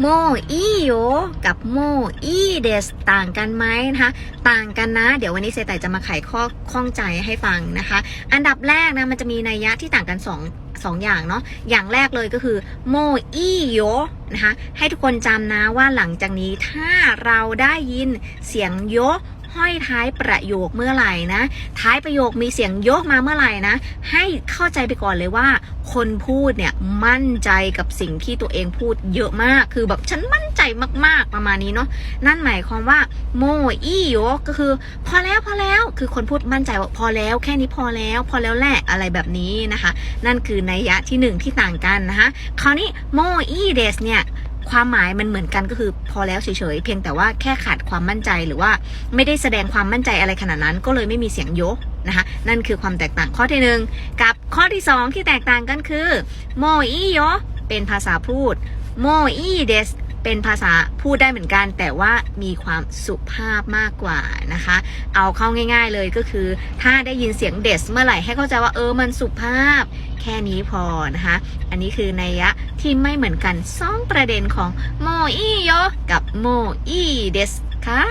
โมอีโยกับโมอีเดสต่างกันไหมนะคะต่างกันนะ เดี๋ยววันนี้เซตจะมาไขข้อข้องใจให้ฟังนะคะ อันดับแรกนะมันจะมีนัยยะที่ต่างกันสองสองอย่างเนาะ อย่างแรกเลยก็คือโมอีโยนะคะ ให้ทุกคนจำนะว่าหลังจากนี้ถ้าเราได้ยินเสียงโย ห้อยท้ายประโยคเมื่อไหร่นะ ท้ายประโยคมีเสียงโยกมาเมื่อไหร่นะ ให้เข้าใจไปก่อนเลยว่า คนพูดเนี่ยมั่นใจกับสิ่งที่ตัวเองพูดเยอะมากคือแบบฉันมั่นใจมากๆประมาณนี้เนาะนั่นหมายความว่า โมอีโยก็คือ พอแล้วพอแล้วคือคนพูดมั่นใจว่าพอแล้วแค่นี้พอแล้ว พอแล้วแหละอะไรแบบนี้นะคะ นั่นคือนัยยะที่หนึ่งที่ต่างกันนะคะคราวนี้โมอี้เดสเนี่ย ความหมายมันเหมือนกันก็คือพอแล้วเฉยๆเพียงแต่ว่าแค่ขาดความมั่นใจหรือว่าไม่ได้แสดงความมั่นใจอะไรขนาดนั้น ก็เลยไม่มีเสียงยกนะคะนั่นคือความแตกต่างข้อที่หนึ่งกับข้อที่สองที่แตกต่างกันคือโมอีโยเป็นภาษาพูดโมอีเดส เป็นภาษาพูดได้เหมือนกัน แต่ว่ามีความสุภาพมากกว่านะคะ เอาเข้าง่าย ๆเลยก็คือ ถ้าได้ยินเสียงเดสเมื่อไหร่ให้เข้าใจว่าเออมันสุภาพ แค่นี้พอนะคะ อันนี้คือในยยะที่ไม่เหมือนกันสองประเด็นของโมอีโยกับโมอีเดสค่ะ